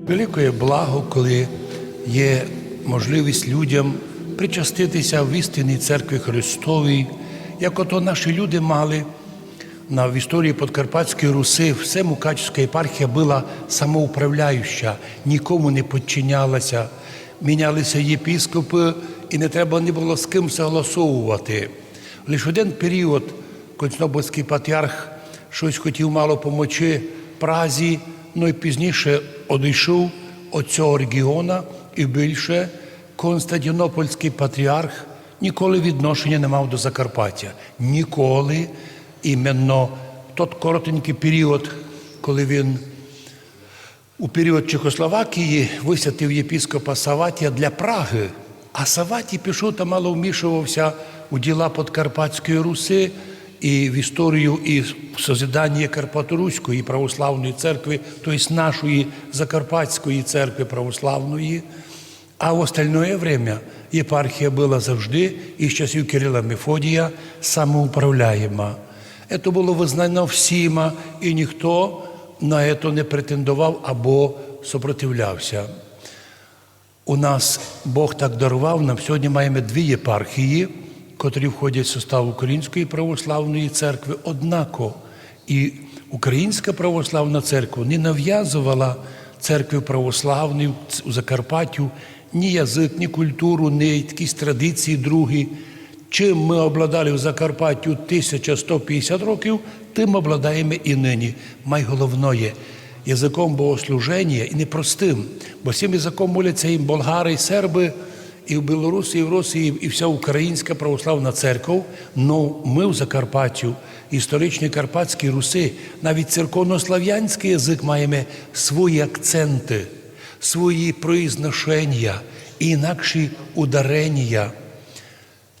Великое благо, коли є можливість людям причаститися в істинній церкві Христовій, як ото наші люди мали на в історії Подкарпатської Руси, все Мукачівська єпархія була самоуправляюча, нікому не підчинялася, мінялися єпіскопи, і не треба не було з ким согласовувати. Лише один період Константинопольський патріарх щось хотів мало помочи Празі, ну і пізніше одійшов від цього регіону і більше. Константинопольський патріарх ніколи відношення не мав до Закарпаття. Ніколи. Іменно той коротенький період, коли він у період Чехословакії висвятив єпіскопа Саватія для Праги, а Саватій пішов та мало вмішувався у діла Подкарпатської Руси і в історію і в созидання Карпаторуської православної церкви, тобто нашої Закарпатської церкви православної. А в остальное время єпархія була завжди із часів Кирила Мефодія самоуправляєма. Це було визнано всіма, і ніхто на це не претендував або супротивлявся. У нас Бог так дарував, нам сьогодні маємо дві єпархії, котрі входять в состав Української православної церкви. Однако і Українська православна церква не нав'язувала церкві православної у Закарпаттю ні язик, ні культуру, ні якісь традиції другі. Чим ми обладали в Закарпаттю 1150 років, тим обладаємо і нині. Найголовніше – язиком богослуження і непростим, бо цим язиком моляться і болгари, і серби, і в Білорусі, і в Росії, і вся Українська православна церква. Ну ми в Закарпаттю, історичні Карпатські Руси, навіть церковнослав'янський язик маємо свої акценти, свої произношення, інакші ударення.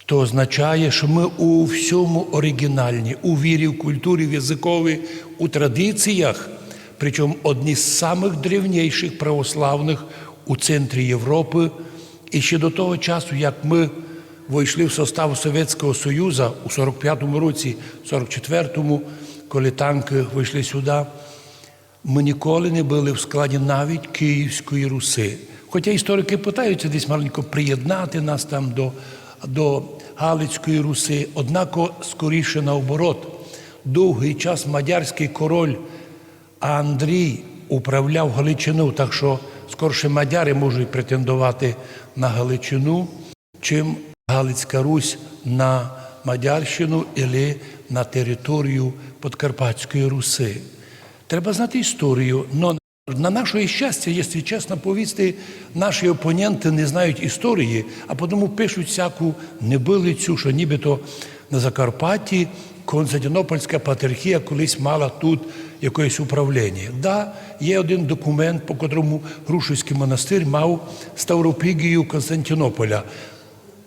То означає, що ми у всьому оригінальні, у вірі, в культурі, в язикові, у традиціях, причому одні з самих древніших православних у центрі Європи. І ще до того часу, як ми вийшли в состав Совєтського Союзу у 45-му році, 44-му, коли танки вийшли сюди, ми ніколи не були в складі навіть Київської Руси. Хоча історики питаються десь маленько приєднати нас там до, до Галицької Руси, однако скоріше наоборот, довгий час мадярський король Андрій управляв Галичину, так що скорше мадяри можуть претендувати на Галичину, чим Галицька Русь на Мадярщину або на територію Подкарпатської Руси. Треба знати історію. Но на наше щастя, якщо чесно повісти, наші опоненти не знають історії, а тому пишуть всяку небилицю, що нібито на Закарпатті Константинопольська патріархія колись мала тут якесь управління. Да, є один документ, по котрому Грушівський монастир мав Ставропігію Константинополя.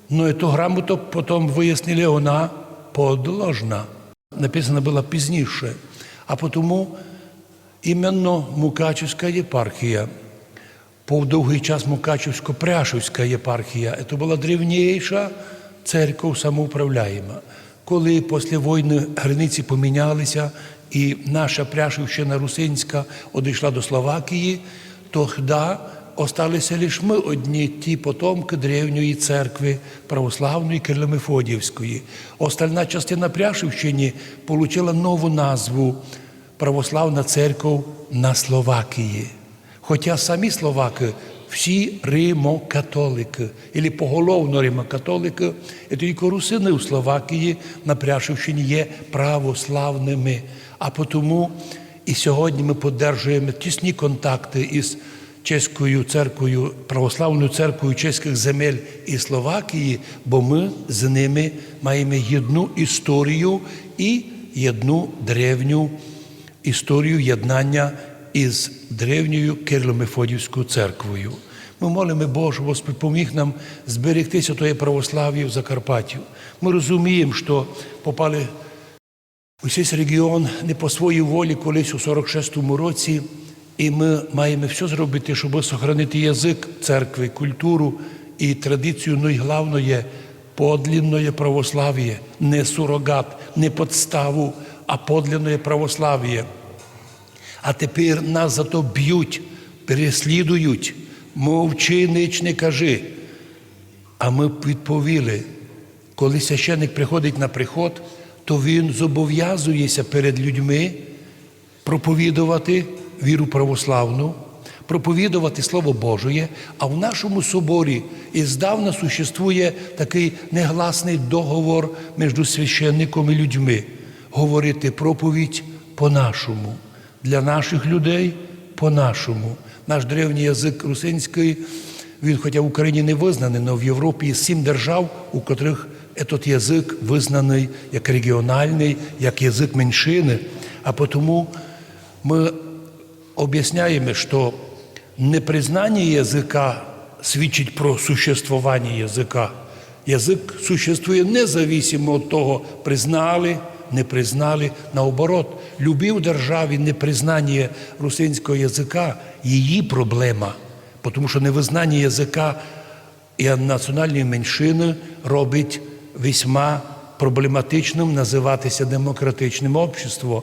Ну, эту грамоту потім вияснили, вона подложна. Написана була пізніше. А тому іменно Мукачівська єпархія, по довгий час Мукачівсько-Пряшівська єпархія, це була древніша церква самоуправляєма. Коли після війни границі помінялися, і наша Пряшівщина Русинська одійшла до Словакії, то тоді осталися лише ми одні ті потомки древньої церкви православної Кирило-Мефодіївської. Остальна частина Пряшівщини отримала нову назву Православна церква на Словакії. Хоча самі словаки всі римокатолики, або поголовно римокатолики, і тільки русини у Словакії на Пряшівщині є православними. А тому і сьогодні ми підтримуємо тісні контакти із Чеською церквою, православною церквою чеських земель і Словакії, бо ми з ними маємо єдну історію і єдну древню історію єднання із древньою Кирло-Мефодівською церквою. Ми молимо щоб Господь поміг нам зберегтися тої православ'я в Закарпаттю. Ми розуміємо, що попали у цей регіон не по своїй волі колись у 46-му році, і ми маємо все зробити, щоб зберігати язик церкви, культуру і традицію, ну і головне, подлинне православ'я, не сурогат, не подставу, а подлинне православ'я. А тепер нас зато б'ють переслідують, мовчи, нич не кажи. А ми відповіли, коли священник приходить на приход, то він зобов'язується перед людьми проповідувати віру православну, проповідувати Слово Божє, а в нашому соборі і здавна существує такий негласний договор між священником і людьми. Говорити проповідь по-нашому, для наших людей по-нашому. Наш древній язик русинський, він, хоча в Україні не визнаний, але в Європі є сім держав, у котрих цей язик визнаний як регіональний, як язик меншини. А тому ми об'ясняємо, що непризнання язика свідчить про существування язика. Язик существує независимо від того, признали, не признали. Наоборот, любив державі непризнання русинського язика її проблема, тому що невизнання язика і національної меншини робить весьма проблематичним називатися демократичним обществом.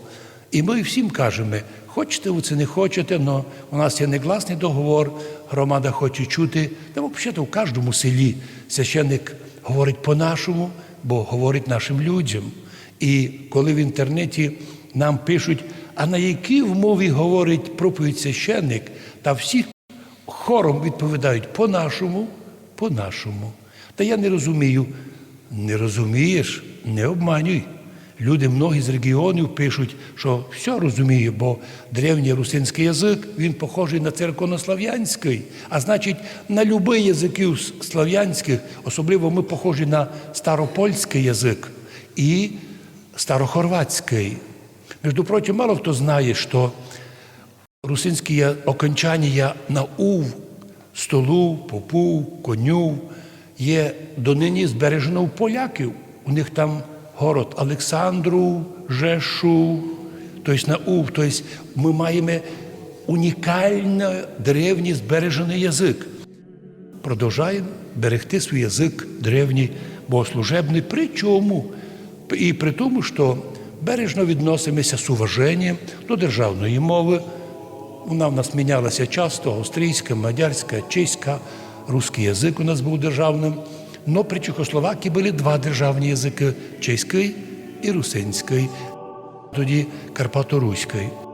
І ми всім кажемо, хочете ви це не хочете, але у нас є негласний договор, громада хоче чути. Та взагалі в кожному селі священник говорить по-нашому, бо говорить нашим людям. І коли в інтернеті нам пишуть, а на якій в мові говорить проповідь священник, та всі хором відповідають по-нашому, по-нашому. Та я не розумію. Не розумієш, не обманюй. Люди многі з регіонів пишуть, що все розуміє, бо древній русинський язик він похожий на церковнослав'янський, а значить, на любий язиків слав'янських, особливо ми похожі на старопольський язик і старохорватський. Між прочим, мало хто знає, що русинські окончання на ув, столу, попу, коню є донині збережено у поляків. У них там город Олександру, Жешу, тобто на Ув. Тобто ми маємо унікально древній збережений язик. Продовжаємо берегти свій язик древній богослужебний. Причому? І при тому, що бережно відносимося з уваженням до державної мови. Вона в нас мінялася часто: австрійська, мадярська, чеська, русський язик у нас був державним. Но при Чехословакії були два державні язики чеський і русинський, тоді Карпато-Руський.